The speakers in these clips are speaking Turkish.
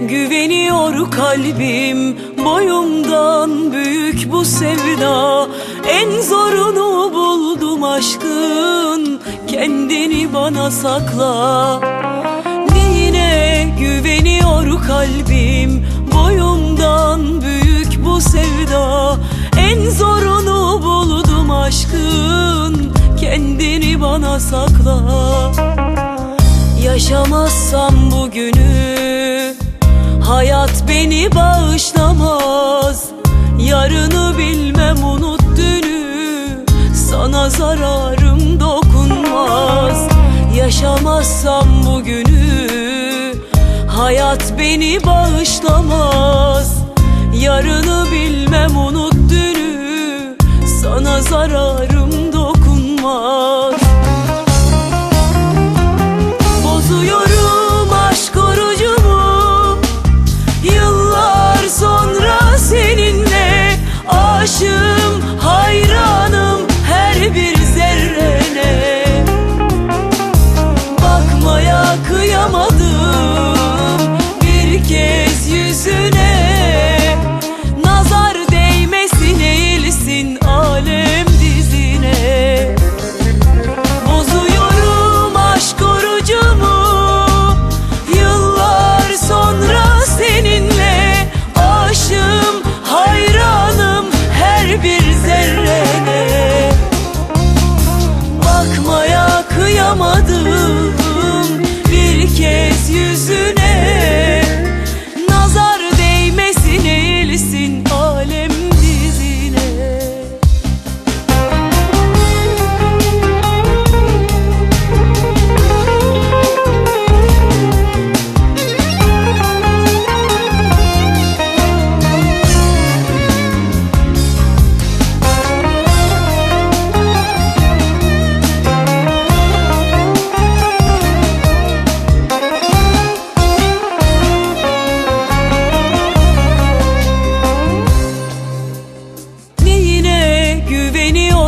güveniyor kalbim Boyumdan büyük bu sevda. En zorunu buldum aşkın Kendini bana sakla. Neyine güveniyor kalbim Boyumdan büyük bu sevda. En zorunu buldum aşkın Kendini bana sakla. Yaşamazsam bugünü Hayat beni bağışlamaz. Yarını bilmem unut dünü. Sana zararım dokunmaz. Yaşamazsam bugünü. Hayat beni bağışlamaz. Yarını bilmem unut dünü. Sana zararım dokunmaz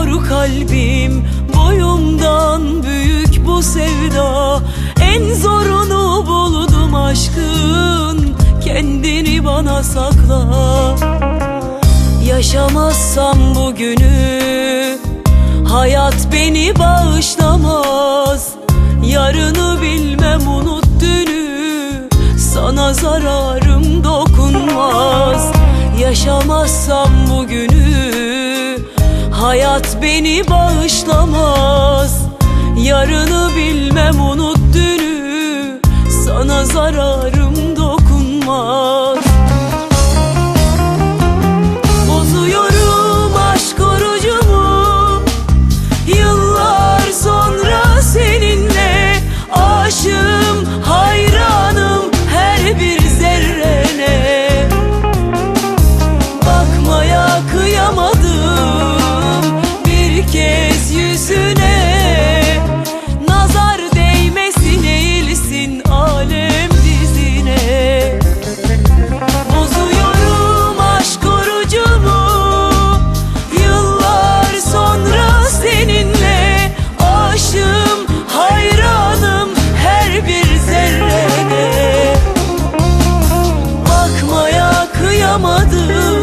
güveniyor kalbim Boyumdan büyük bu sevda. En zorunu buldum aşkın Kendini bana sakla. Yaşamazsam bugünü Hayat beni bağışlamaz. Yarını bilmem unut dünü Sana zararım dokunmaz. Yaşamazsam Hayat beni bağışlamaz. Yarını yaşamadım